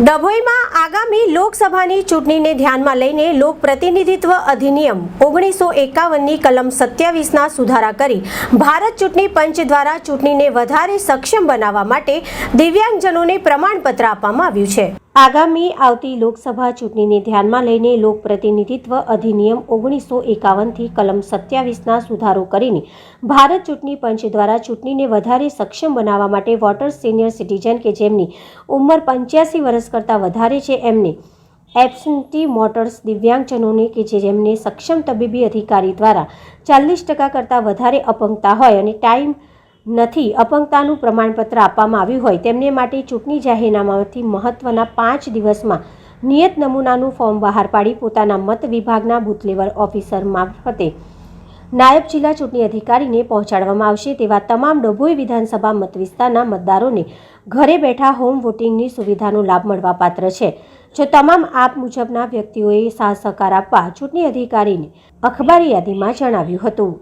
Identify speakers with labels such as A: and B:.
A: ડભોઈમાં આગામી લોકસભાની ચૂંટણીને ધ્યાનમાં લઈને લોક પ્રતિનિધિત્વ અધિનિયમ ઓગણીસો એકાવનની કલમ સત્યાવીસના સુધારા કરી ભારત ચૂંટણી પંચ દ્વારા ચૂંટણીને વધારે સક્ષમ બનાવવા માટે દિવ્યાંગજનોને પ્રમાણપત્ર આપવામાં આવ્યું છે. આગામી આવતી લોકસભા ચૂંટણીને ધ્યાનમાં લઈને લોક પ્રતિનિધિત્વ અધિનિયમ ઓગણીસો એકાવનથી કલમ સત્યાવીસના સુધારો કરીને ભારત ચૂંટણી પંચ દ્વારા ચૂંટણીને વધારે સક્ષમ બનાવવા માટે વોટર્સ સિનિયર સિટીઝન કે જેમની ઉંમર પંચ્યાસી વર્ષ કરતાં વધારે છે, એમને એબસન્ટી મોટર્સ દિવ્યાંગજનોને કે જે જેમને સક્ષમ તબીબી અધિકારી દ્વારા ચાલીસ ટકા કરતાં વધારે અપંગતા હોય અને ટાઈમ નથી. અપંગતાનું પ્રમાણપત્ર આપવામાં આવ્યું હોય તેમને માટે ચૂંટણી જાહેરનામાથી મહત્વના પાંચ દિવસમાં નિયત નમૂનાનું ફોર્મ બહાર પાડી પોતાના મત વિભાગના બુથ લેવલ ઓફિસર મારફતે નાયબ જિલ્લા ચૂંટણી અધિકારીને પહોંચાડવામાં આવશે તેવા તમામ ડભોઈ વિધાનસભા મત વિસ્તારના મતદારોને ઘરે બેઠા હોમ વોટિંગની સુવિધાનો લાભ મળવા પાત્ર છે. જો તમામ આપ મુજબના વ્યક્તિઓએ સાથ સહકાર આપવા ચૂંટણી અધિકારીને અખબારી યાદીમાં જણાવ્યું હતું.